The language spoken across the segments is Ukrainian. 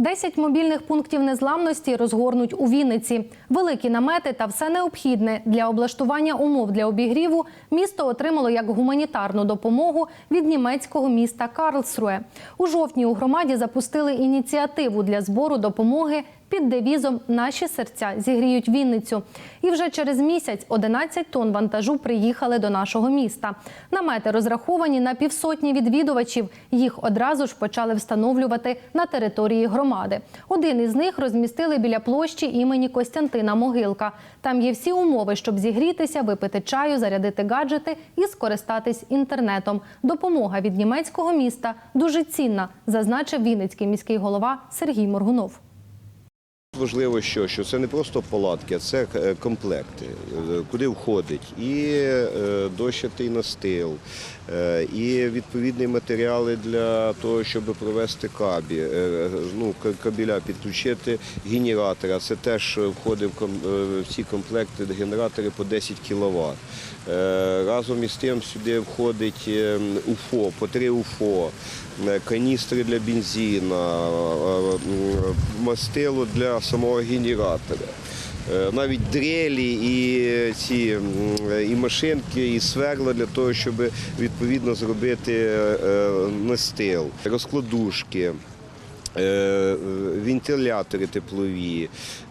Десять мобільних пунктів незламності розгорнуть у Вінниці. Великі намети та все необхідне для облаштування умов для обігріву місто отримало як гуманітарну допомогу від німецького міста Карлсруе. У жовтні у громаді запустили ініціативу для збору допомоги під девізом Наші серця зігріють Вінницю. І вже через місяць 11 тонн вантажу приїхали до нашого міста. Намети розраховані на півсотні відвідувачів. Їх одразу ж почали встановлювати на території громади. Один із них розмістили біля площі імені Костянтина Могилка. Там є всі умови, щоб зігрітися, випити чаю, зарядити гаджети і скористатись інтернетом. Допомога від німецького міста дуже цінна, зазначив Вінницький міський голова Сергій Моргунов. Важливо, що, що це не просто палатки, а це е, комплекти, е, куди входить і е, дощатий настил, і відповідні матеріали для того, щоб провести кабі, ну, к- кабеля, підключити генератора. Це теж входить в ці комплекти генератори по 10 кВт. Разом із тим сюди входить е, УФО, по 3 УФО, каністри для бензина, е, мастило для самого генератора. Е, Навіть дрелі і ці і машинки, і сверла для того, щоб відповідно зробити е, настил, розкладушки. Е, Вентилятори теплові,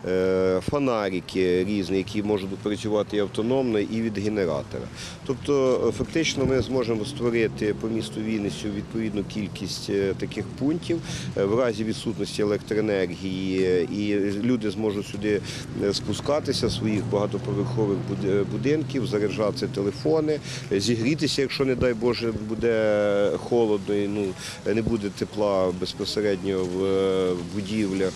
е, фонарики різні, які можуть працювати і автономно, і від генератора. Тобто, е, фактично, ми зможемо створити по місту Вінницю відповідну кількість таких пунктів в разі відсутності електроенергії, і люди зможуть сюди спускатися своїх багатоповерхових будинків, заряджати телефони, зігрітися, якщо не дай Боже буде холодно, і ну не буде тепла безпосередньо в е, будівлях.